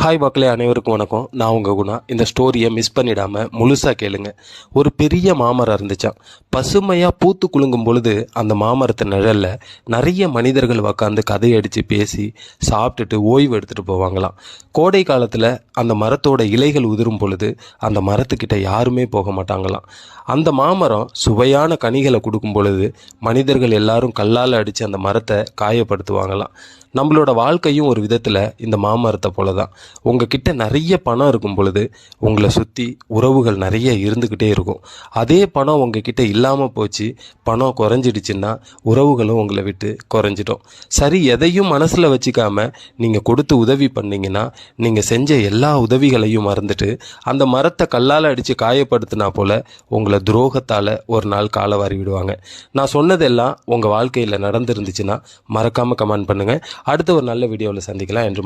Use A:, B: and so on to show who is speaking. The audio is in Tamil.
A: ஹாய் மக்களே அனைவருக்கும் வணக்கம். நான் உங்கள் குணா. இந்த ஸ்டோரியை மிஸ் பண்ணிடாமல் முழுசாக கேளுங்க. ஒரு பெரிய மாமரம் இருந்துச்சான் பசுமையாக பூத்து குலுங்கும் பொழுது அந்த மாமரத்து நிழலில் நிறைய மனிதர்கள் உக்காந்து கதையடித்து பேசி சாப்பிட்டுட்டு ஓய்வு எடுத்துகிட்டு போவாங்களாம். கோடை காலத்தில் அந்த மரத்தோட இலைகள் உதிரும் பொழுது அந்த மரத்துக்கிட்ட யாருமே போக மாட்டாங்களாம். அந்த மாமரம் சுவையான கனிகளை கொடுக்கும் பொழுது மனிதர்கள் எல்லாரும் கல்லால் அடித்து அந்த மரத்தை காயப்படுத்துவாங்களாம். நம்மளோட வாழ்க்கையும் ஒரு விதத்தில் இந்த மாமரத்தை போல தான் உங்ககிட்ட நிறைய பணம் இருக்கும் பொழுது உங்களை சுற்றி உறவுகள் நிறைய இருந்துக்கிட்டே இருக்கும். அதே பணம் உங்ககிட்ட இல்லாமல் போச்சு பணம் குறைஞ்சிடுச்சுன்னா உறவுகளும் உங்களை விட்டு குறைஞ்சிடும். சரி எதையும் மனசில் வச்சுக்காம நீங்கள் கொடுத்து உதவி பண்ணிங்கன்னா நீங்கள் செஞ்ச எல்லா உதவிகளையும் மறந்துட்டு அந்த மரத்தை கல்லால் அடித்து காயப்படுத்தினா போல உங்களை துரோகத்தால் ஒரு நாள் காலை வாரி விடுவாங்க. நான் சொன்னதெல்லாம் உங்கள் வாழ்க்கையில் நடந்துருந்துச்சுன்னா மறக்காமல் கமெண்ட் பண்ணுங்கள் அடுத்த ஒரு நல்ல வீடியோவில் சந்திக்கலாம். என்று